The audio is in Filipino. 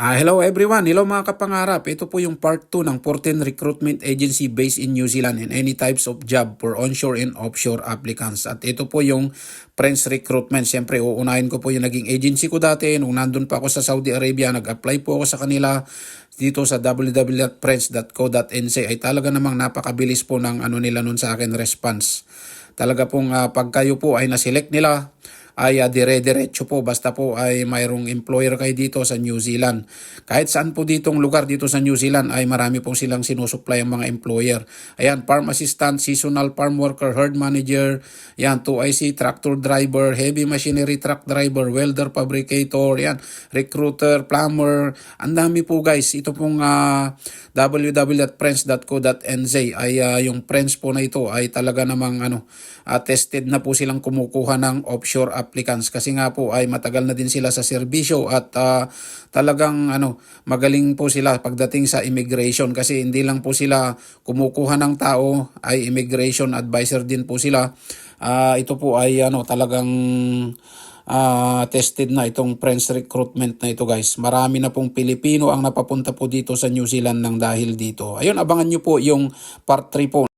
Ah, hello everyone, hello mga kapangarap. Ito po yung part 2 ng 14 Recruitment Agency based in New Zealand in any types of job for onshore and offshore applicants. At ito po yung Friends Recruitment. Siyempre, uunahin ko po yung naging agency ko dati. Nung nandun pa ako sa Saudi Arabia, nag-apply po ako sa kanila dito sa www.friends.co.nz ay talaga namang napakabilis po ng ano nila nun sa akin response. Talaga pong ah, pag kayo po ay na-select nila, ay uh, dire-diretso po basta po ay mayroong employer kayo dito sa New Zealand. Kahit saan po ditong lugar dito sa New Zealand ay marami pong silang sinusupply ang mga employer. Ayan, farm assistant, seasonal farm worker, herd manager, yan, 2IC, tractor driver, heavy machinery truck driver, welder fabricator, yan, recruiter, plumber, ang dami po guys. Ito pong uh, www.friends.co.nz ay uh, yung friends po na ito ay talaga namang ano, uh, tested na po silang kumukuha ng offshore applicants kasi nga po ay matagal na din sila sa serbisyo at uh, talagang ano magaling po sila pagdating sa immigration kasi hindi lang po sila kumukuha ng tao ay immigration advisor din po sila uh, ito po ay ano talagang uh, tested na itong Friends recruitment na ito guys. Marami na pong Pilipino ang napapunta po dito sa New Zealand ng dahil dito. Ayun, abangan nyo po yung part 3 po